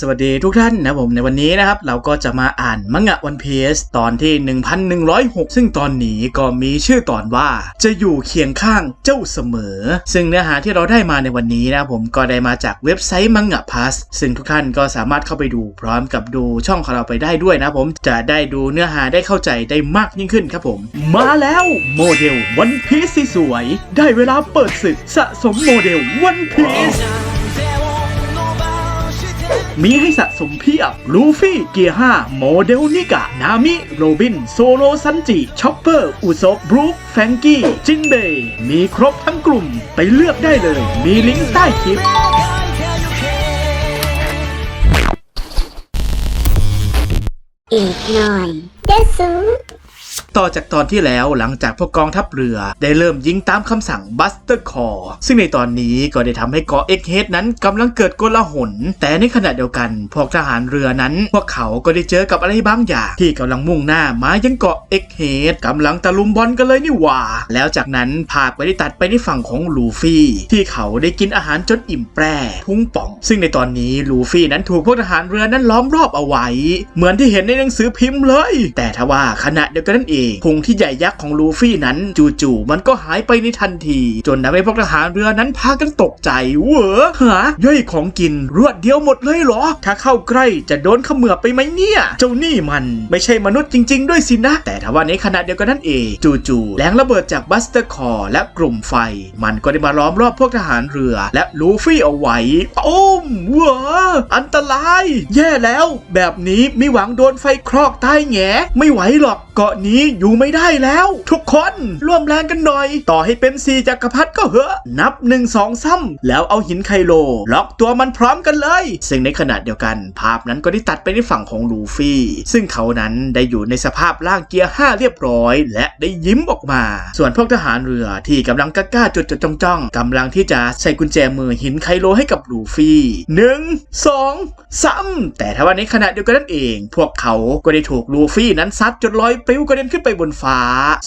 สวัสดีทุกท่านนะผมในวันนี้นะครับ เราก็จะมาอ่านมังงะวันพีซตอนที่ 1106 ซึ่งตอนนี้ก็มีชื่อตอนว่าจะอยู่เคียงข้างเจ้าเสมอ ซึ่งเนื้อหาที่เราได้มาในวันนี้นะผมก็ได้มาจากเว็บไซต์มังงะพ u สซึ่งทุกท่านก็สามารถเข้าไปดูพร้อมกับดูช่องของเราไปได้ด้วยนะผมจะได้ดูเนื้อหาได้เข้าใจได้มากยิ่งขึ้นครับผม มาแล้วโมเดลวันพีซสวย ได้เวลาเปิดศึกสะสมโมเดลวันพีซ มีให้สะสมเพียบ ลูฟี่ เกียร์5โมเดลนิกะ นามิ โรบิน โซโลซันจิ ช็อปเปอร์ อุซบบรูคแฟงกี้ จินเบย์มีครบทั้งกลุ่ม ไปเลือกได้เลย มีลิงก์ใต้คลิปอีกหน่อยเดซู ต่อจากตอนที่แล้วหลังจากพวกกองทัพเรือ ได้เริ่มยิงตามคำสั่งบัสเตอร์คอร์ซึ่งในตอนนี้ก็ได้ทำให้เกาะเอ็กเฮดนั้นกำลังเกิดโกลาหลแต่ในขณะเดียวกันพวกทหารเรือนั้น พวกเขาก็ได้เจอกับอะไรบางอย่าง ที่กำลังมุ่งหน้ามายังเกาะเอ็กเฮดกำลังตะลุมบอลกันเลยนี่หว่า แล้วจากนั้นภาพก็ได้ตัดไปในฝั่งของลูฟี่ ที่เขาได้กินอาหารจนอิ่มแปร่พุงป่อง ซึ่งในตอนนี้ลูฟี่นั้นถูกพวกทหารเรือนั้นล้อมรอบเอาไว้ เหมือนที่เห็นในหนังสือพิมพ์เลย แต่ทว่าขณะเดียวกันนั่นเองพุงที่ใหญ่ยักษ์ของลูฟี่นั้นจู่ๆมันก็หายไปในทันที จนทำให้พวกทหารเรือนั้นพากันตกใจเวอหาย่อยของกินรวดเดียวหมดเลยเหรอ ถ้าเข้าใกล้จะโดนขมือบไปไหมเนี่ย เจ้านี่มันไม่ใช่มนุษย์จริง ๆ ด้วยสินะ แต่ทว่าในขณะเดียวกันนั่นเองจู่ๆแรงระเบิดจากบัสเตอร์คอร์และกลุ่มไฟ มันก็ได้มาล้อมรอบพวกทหารเรือ และลูฟี่เอาไว้โอ้มเวออันตราย แย่แล้ว แบบนี้มีหวังโดนไฟคลอกตายแงไม่ไหวหรอกเกาะนี้อยู่ไม่ได้แล้ว ทุกคนร่วมแรงกันหน่อย ต่อให้เป็นสีจักรพรรดิก็เหอะ นับหนึ่งสองซ้ำแล้วเอาหินไคโล ล็อกตัวมันพร้อมกันเลย ซึ่งในขณะเดียวกัน ภาพนั้นก็ได้ตัดไปในฝั่งของลูฟี่ ซึ่งเขานั้นได้อยู่ในสภาพร่างเกียร์ 5 เรียบร้อย และได้ยิ้มออกมา ส่วนพวกทหารเรือที่กำลังกล้าจดจดจ้องจ้องกำลังที่จะใส่กุญแจมือหินไคโลให้กับลูฟี่หนึ่งสองสามแต่ถ้าว่าในขณะเดียวกันนั่นเอง พวกเขาก็ได้ถูกลูฟี่นั้นซัดจนลอยปลิวกระเด็นขึ้นไปบนฟ้า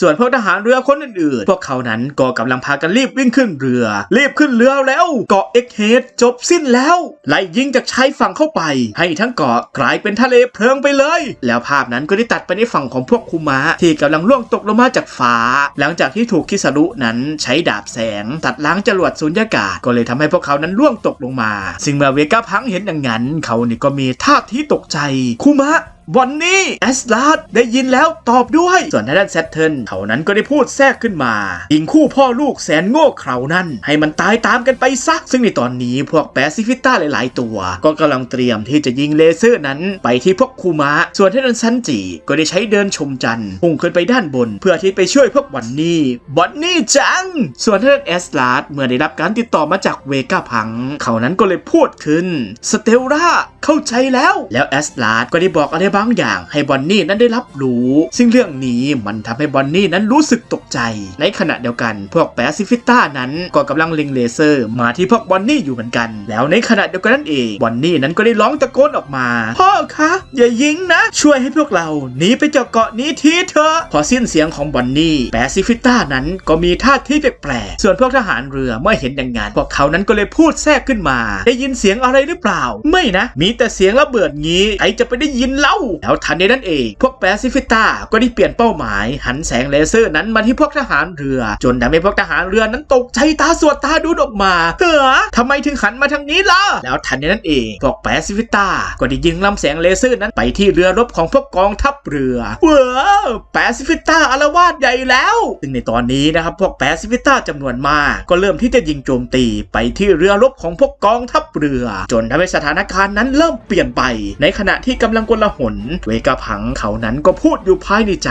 ส่วนพวกทหารเรือคนอื่นๆ พวกเขานั้นก็กำลังพากันรีบวิ่งขึ้นเรือ รีบขึ้นเรือแล้วเกาะเอ็กเฮดจบสิ้นแล้วไล่ยิงจากชายฝั่งเข้าไป ให้ทั้งเกาะกลายเป็นทะเลเพลิงไปเลย แล้วภาพนั้นก็ได้ตัดไปในฝั่งของพวกคุมะที่กำลังล่วงตกลงมาจากฟ้า หลังจากที่ถูกคิสรุนั้นใช้ดาบแสง ตัดล้างจรวดสุญญากาศก็เลยทำให้พวกเขานั้นล่วงตกลงมา ซึ่งเมื่อเวก้าพังเห็นอย่างนั้น เขานี่ก็มีท่าทีตกใจคุมะ วันนี้แอสลาดได้ยินแล้วตอบด้วย ส่วนทางด้านแซตเทิลเขานั้นก็ได้พูดแทรกขึ้นมายิงคู่พ่อลูกแสนโง่เขลานั่นให้มันตายตามกันไปซะซึ่งในตอนนี้พวกแปซิฟิต้าหลาย ๆ ตัว ก็กำลังเตรียมที่จะยิงเลเซอร์นั้น ไปที่พวกคูมะส่วนทางด้านซันจิก็ได้ใช้เดินชมจันทร์พุ่งขึ้นไปด้านบน เพื่อที่ไปช่วยพวกวันนี้วันนี้จัง ส่วนทางด้านแอสลาดเมื่อได้รับการติดต่อมาจากเวก้าพัง เขานั้นก็เลยพูดขึ้นสเตลล่าเข้าใจแล้วแล้วแอสลาดก็ได้บอกอะไรบางอย่างให้บอนนี่นั้นได้รับรู้ ซึ่งเรื่องนี้มันทำให้บอนนี่นั้นรู้สึกตกใจ ในขณะเดียวกันพวกแปซิฟิต้านั้นก็กำลังเล็งเลเซอร์ มาที่พวกบอนนี่อยู่เหมือนกัน แล้วในขณะเดียวกันนั่นเองบอนนี่นั้นก็ได้ร้องตะโกนออกมา พ่อคะอย่ายิงนะ ช่วยให้พวกเราหนีไปจากเกาะนี้ทีเถอะพอสิ้นเสียงของบอนนี่แปซิฟิต้านั้นก็มีท่าทีแปลกๆส่วนพวกทหารเรือเมื่อเห็นอย่างนั้นพวกเขานั้นก็เลยพูดแทรกขึ้นมา ได้ยินเสียงอะไรหรือเปล่า ไม่นะ มีแต่เสียงระเบิดงี้ใครจะไปได้ยินเล่าแล้วทันใดนั้นเอง พวกแปซิฟิต้าก็ได้เปลี่ยนเป้าหมาย หันแสงเลเซอร์นั้นมาที่พวกทหารเรือ จนทำให้พวกทหารเรือนั้นตกใจตาสวดตาดูดออกมาเฮ้อทำไมถึงหันมาทางนี้ล่ะ แล้วทันใดนั้นเอง พวกแปซิฟิต้าก็ได้ยิงลำแสงเลเซอร์นั้นไปที่เรือรบของพวกกองทัพเรือเว้อแปซิฟิต้าอารวาสใหญ่แล้วซึ่งในตอนนี้นะครับพวกแปซิฟิต้าจำนวนมาก ก็เริ่มที่จะยิงโจมตีไปที่เรือรบของพวกกองทัพเรือ จนทำให้สถานการณ์นั้นเริ่มเปลี่ยนไป ในขณะที่กำลังกลหนเวกาพังเขานั้นก็พูดอยู่ภายในใจ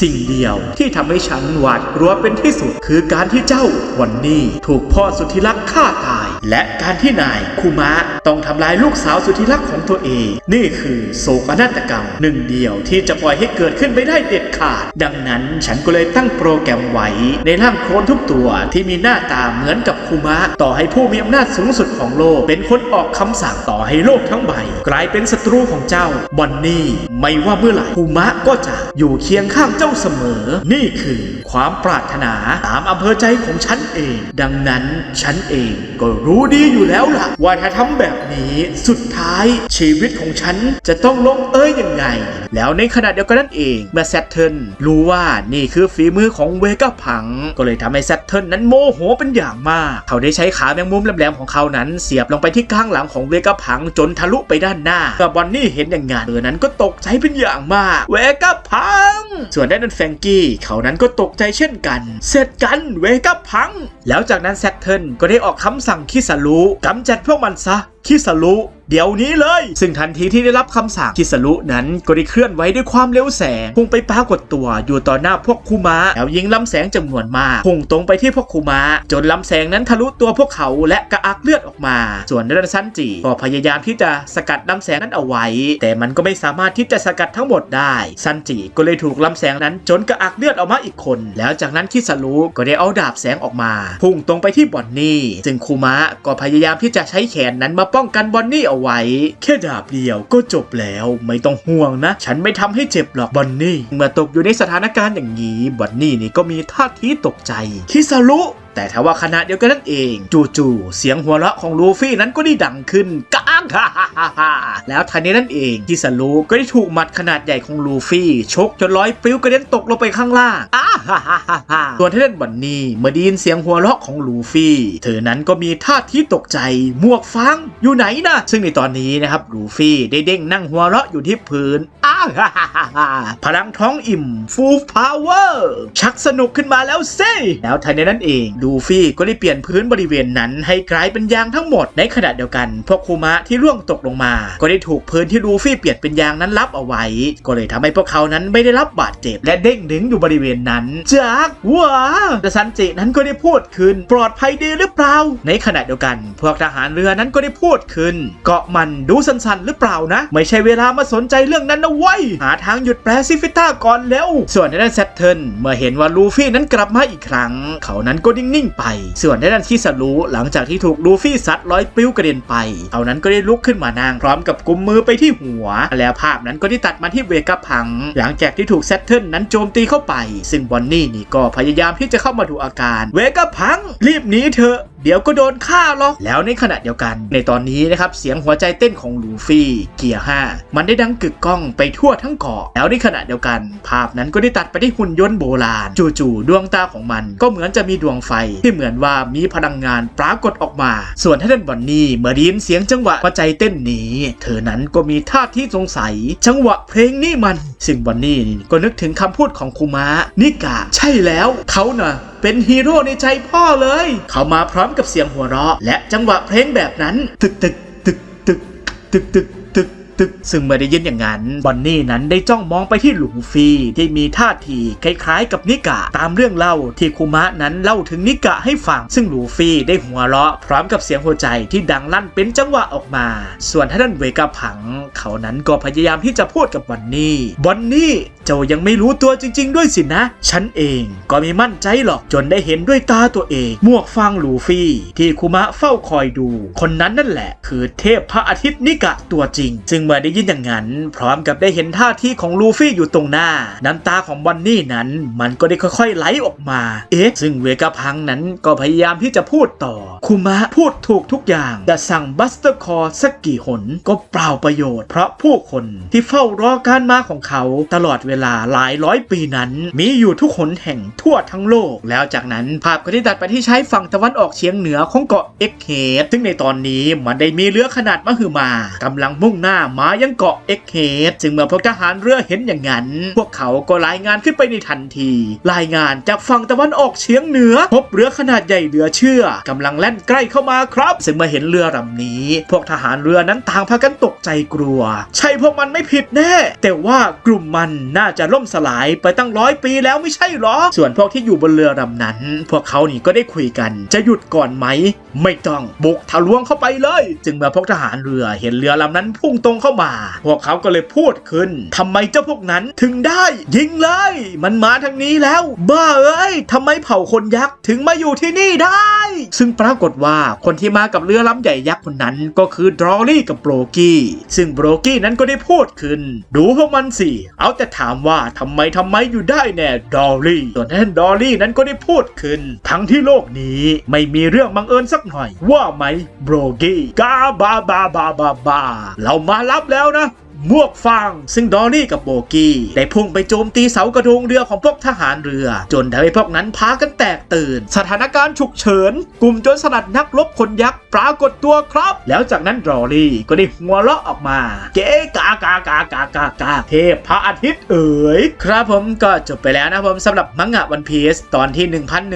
สิ่งเดียวที่ทำให้ฉันหวาดกลัวเป็นที่สุด คือการที่เจ้าวันนี้ถูกพ่อสุธิรักฆ่าตาย และการที่นายคุมะต้องทำลายลูกสาวสุดที่รักของตัวเอง นี่คือโศกนาฏกรรมหนึ่งเดียวที่จะปล่อยให้เกิดขึ้นไม่ได้เด็ดขาด ดังนั้นฉันก็เลยตั้งโปรแกรมไว้ ในร่างโคลนทุกตัวที่มีหน้าตาเหมือนกับคุมะต่อให้ผู้มีอำนาจสูงสุดของโลก เป็นคนออกคำสั่งต่อให้โลกทั้งใบ กลายเป็นศัตรูของเจ้าบอนนี่ไม่ว่าเมื่อไหร่คุมะก็จะอยู่เคียงข้างเจ้าเสมอ นี่คือความปรารถนาตามอำเภอใจของฉันเอง ดังนั้นฉันเองก็รู้ดีอยู่แล้วล่ะ ว่าถ้าทำแบบนี้สุดท้ายชีวิตของฉันจะต้องลงเอยยังไง แล้วในขณะเดียวกันนั่นเองเมื่อแซตเทิลรู้ว่านี่คือฝีมือของเวก้าพัง ก็เลยทำให้แซตเทิลนั้นโมโหเป็นอย่างมาก เขาได้ใช้ขาแมงมุมแหลมๆของเขานั้น เสียบลงไปที่ข้างหลังของเวก้าพังจนทะลุไปด้านหน้ากับบอนนี่เห็นอย่างงั้นเธอนั้นก็ตกใจเป็นอย่างมาก เวก้าพัง ส่วนด้านนั้นแฟงกี้เขานั้นก็ตกใจเช่นกัน เสร็จกันเวก้าพัง แล้วจากนั้นแซตเทิลก็ได้ออกคำสั่งคิสารุกำจัดพวกมันซะ คิสรุเดี๋ยวนี้เลย ซึ่งทันทีที่ได้รับคำสั่งคิสรุนั้นก็ได้เคลื่อนไหวด้วยความเร็วแสงพุ่งไปปรากฏตัวอยู่ต่อหน้าพวกคูมะแล้วยิงลำแสงจำนวนมากพุ่งตรงไปที่พวกคูมะจนลำแสงนั้นทะลุตัวพวกเขาและกระอักเลือดออกมา ส่วนด้านซันจิก็พยายามที่จะสกัดลำแสงนั้นเอาไว้ แต่มันก็ไม่สามารถที่จะสกัดทั้งหมดได้ ซันจิก็เลยถูกลำแสงนั้นจนกระอักเลือดออกมาอีกคน แล้วจากนั้นคิสรุก็ได้เอาดาบแสงออกมา พุ่งตรงไปที่บอนนี่ซึ่งคูมะก็พยายามที่จะใช้แขนนั้นมาป้องกันบอนนี่เอาไว้ แค่ดาบเดียวก็จบแล้วไม่ต้องห่วงนะ ฉันไม่ทำให้เจ็บหรอกบอนนี่ เมื่อตกอยู่ในสถานการณ์อย่างนี้บอนนี่นี่ก็มีท่าทีตกใจคิสารุแต่ถ้าว่าขณะเดียวกันนั่นเอง จู่ๆเสียงหัวเราะของลูฟี่นั้นก็ได้ดังขึ้นก้างฮ่าฮ่าฮ่าแล้วทันนี้นั่นเองที่สลูก็ได้ถูกหมัดขนาดใหญ่ของลูฟี่ชกจนร้อยปลิวกระเด็นตกลงไปข้างล่าง อ้าฮ่าฮ่าฮ่าฮ่าส่วนที่เล่นบันนี่เมื่อได้ยินเสียงหัวเราะของลูฟี่ เธอนั้นก็มีท่าทีตกใจหมวกฟังอยู่ไหนนะซึ่งในตอนนี้นะครับลูฟี่ได้เด้งนั่งหัวเราะอยู่ที่พื้น พลังท้องอิ่มฟูลพาวเวอร์ชักสนุกขึ้นมาแล้วเซ่แล้วทันนี้นั่นเองลูฟี่ก็ได้เปลี่ยนพื้นบริเวณนั้นให้กลายเป็นยางทั้งหมดในขณะเดียวกันพวกคูมะที่ร่วงตกลงมา ก็ได้ถูกพื้นที่ลูฟี่เปลี่ยนเป็นยางนั้นรับเอาไว้ ก็เลยทำให้พวกเขานั้นไม่ได้รับบาดเจ็บ และเด้งดึงอยู่บริเวณนั้นจากว้าแต่ซันจินั้นก็ได้พูดขึ้น ปลอดภัยดีหรือเปล่า ในขณะเดียวกัน พวกทหารเรือนั้นก็ได้พูดขึ้น เกาะมันดูสันๆหรือเปล่านะ ไม่ใช่เวลามาสนใจเรื่องนั้นนะเว้ย หาทางหยุดแปรซิฟิต้าก่อนเร็วส่วนในด้านแซตเทิลเมื่อเห็นว่าลูฟี่นั้นกลับมาอีกครั้ง เขานั้นก็นิ่งๆไป ส่วนในด้านคิสารุหลังจากที่ถูกลูฟี่ซัดร้อยปลิวกระเด็นไป เขานั้นก็ได้ลุกขึ้นมานั่งพร้อมกับกุมมือไปที่หัว แล้วภาพนั้นก็ได้ตัดมาที่เวกาพัง หลังจากที่ถูกแซตเทิลนั้นโจมตีเข้าไป ซึ่งบอนนี่นี่ก็พยายามที่จะเข้ามาดูอาการ เวกาพัง รีบหนีเถอะ เดี๋ยวก็โดนฆ่าหรอกแล้วในขณะเดียวกัน ในตอนนี้นะครับเสียงหัวใจเต้นของลูฟี่เกียร์5มันได้ดังกึกก้องไปทั่วทั้งเกาะ แล้วในขณะเดียวกัน ภาพนั้นก็ได้ตัดไปที่หุ่นยนต์โบราณ จู่ๆดวงตาของมัน ก็เหมือนจะมีดวงไฟที่เหมือนว่ามีพลังงานปรากฏออกมา ส่วนท่านบอนนี่เมื่อได้ยินเสียงจังหวะหัวใจเต้นนี้ เธอนั้นก็มีท่าที่สงสัย จังหวะเพลงนี่มันซึ่งบอนนี่ก็นึกถึงคำพูดของคูมะนิกะ ใช่แล้วเขาน่ะเป็นฮีโร่ในใจพ่อเลย เขามาพร้อมกับเสียงหัวเราะ และจังหวะเพลงแบบนั้น ตึกตึกตึกตึกตึกตึก ตึก ซึ่งเมื่อได้ยินอย่างนั้นบอนนี่นั้นได้จ้องมองไปที่หลูฟีที่มีท่าทีคล้ายๆ กับนิกะ ตามเรื่องเล่าที่คุมะนั้นเล่าถึงนิกะให้ฟัง ซึ่งหลูฟี่ได้หัวเราะ พร้อมกับเสียงหัวใจที่ดังลั่นเป็นจังหวะออกมา ส่วนท่านเวกาผัง เขานั้นก็พยายามที่จะพูดกับบอนนี่บอนนี่เจ้ายังไม่รู้ตัวจริง ๆ ด้วยสินะ ฉันเองก็ไม่มั่นใจหรอกจนได้เห็นด้วยตาตัวเองหมวกฟางหลูฟี่ที่คุมะเฝ้าคอยดู คนนั้นนั่นแหละ คือเทพพระอาทิตย์นิกะตัวจริง จึงเมื่อได้ยินอย่างนั้น พร้อมกับได้เห็นท่าทีของลูฟี่อยู่ตรงหน้า น้ำตาของบอนนี่นั้น มันก็ได้ค่อยๆไหลออกมา เอ๊ะ ซึ่งเวกาพังนั้นก็พยายามที่จะพูดต่อ คุมะพูดถูกทุกอย่างจะสั่งบัสเตอร์คอร์สักกี่หนก็เปล่าประโยชน์ เพราะผู้คนที่เฝ้ารอการมาของเขาตลอดเวลาหลายร้อยปีนั้น มีอยู่ทุกหนแห่งทั่วทั้งโลก แล้วจากนั้นภาพก็ได้ตัดไปที่ใช้ฝั่งตะวันออกเฉียงเหนือของเกาะเอ็กเฮดซึ่งในตอนนี้มันได้มีเรือขนาดมหึมากำลังมุ่งหน้ามายังเกาะเอ็กเฮดซึ่งเมื่อพวกทหารเรือเห็นอย่างนั้น พวกเขาก็รายงานขึ้นไปในทันที รายงานจากฝั่งตะวันออกเฉียงเหนือ พบเรือขนาดใหญ่เหลือเชื่อกำลังแล่นใกล้เข้ามาครับ ซึ่งเมื่อเห็นเรือลำนี้ พวกทหารเรือนั้นต่างพากันตกใจกลัว ใช่พวกมันไม่ผิดแน่ แต่ว่ากลุ่มมันน่าจะล่มสลายไปตั้งร้อยปีแล้วไม่ใช่หรอ ส่วนพวกที่อยู่บนเรือลำนั้น พวกเขานี่ก็ได้คุยกัน จะหยุดก่อนไหม ไม่ต้องบุกทะลวงเข้าไปเลย จึงเมื่อพวกทหารเรือเห็นเรือลำนั้นพุ่งตรงเข้ามา พวกเขาก็เลยพูดขึ้นทำไมเจ้าพวกนั้นถึงได้ ยิงเลย มันมาทางนี้แล้ว บ้าเอ้ยทำไมเผ่าคนยักษ์ถึงมาอยู่ที่นี่ได้ ซึ่งปรากฏว่าคนที่มากับเรือลำใหญ่ยักษ์คนนั้นก็คือดรอลี่กับโบรกี้ซึ่งโบรกี้นั้นก็ได้พูดขึ้น ดูพวกมันสิ เอาแต่ถามว่าทำไมทำไมอยู่ได้แน่ดอลลี่ส่วนท่านดอลลี่นั้นก็ได้พูดขึ้น ทั้งที่โลกนี้ไม่มีเรื่องบังเอิญสักหน่อย ว่าไหมโบรกี้กาบาบาบาบาบาเรามารับแล้วนะ มวกฟาง ซึ่งดอลลี่กับโบกี้ ได้พุ่งไปโจมตีเสากระโดงเรือของพวกทหารเรือ จนทำให้พวกนั้นพากันแตกตื่น สถานการณ์ฉุกเฉิน กลุ่มโจรสลัดนักรบคนยักษ์ปรากฏตัวครับ แล้วจากนั้นดอลลี่ก็ได้หัวเราะออกมา เก๋กากากากากากาเทพพระอาทิตย์เอ๋ยครับผมก็จบไปแล้วนะผมสำหรับมังงะวันพีซตอนที่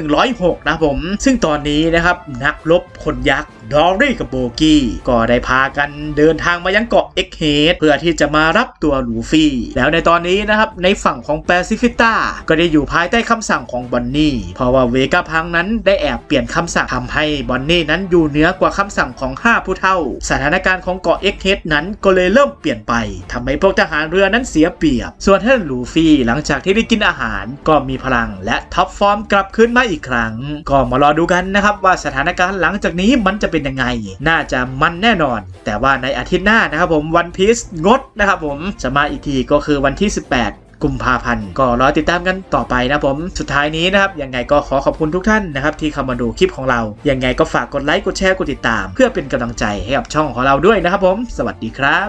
1106 นะผม ซึ่งตอนนี้นะครับนักรบคนยักษ์ดอลลี่กับโบกี้ก็ได้พากันเดินทางมายังเกาะเอ็กเฮดเพื่อที่จะมารับตัวลูฟี่ แล้วในตอนนี้นะครับในฝั่งของแปซิฟิต้าก็ได้อยู่ภายใต้คำสั่งของบอนนี่เพราะว่าเวกาพังนั้นได้แอบเปลี่ยนคำสั่งทำให้บอนนี่นั้นอยู่เหนือกว่าคำสั่งของ 5 ผู้เท่า สถานการณ์ของเกาะเอ็กเฮดนั้นก็เลยเริ่มเปลี่ยนไปทำให้พวกทหารเรือนั้นเสียเปรียบ ส่วนท่านลูฟี่หลังจากที่ได้กินอาหารก็มีพลังและท็อปฟอร์มกลับคืนมาอีกครั้ง ก็มารอดูกันนะครับว่าสถานการณ์หลังจากนี้มันจะเป็นยังไง น่าจะมันแน่นอน แต่ว่าในอาทิตย์หน้านะครับผมวันพีซงดนะครับผมจะมาอีกทีก็คือวันที่ 18กุมภาพันธ์ก็รอติดตามกันต่อไปนะผมสุดท้ายนี้นะครับยังไงก็ขอขอบคุณทุกท่านนะครับที่เข้ามาดูคลิปของเรายังไงก็ฝากกดไลค์กดแชร์กดติดตาม เพื่อเป็นกำลังใจให้กับช่องของเราด้วยนะครับผม สวัสดีครับ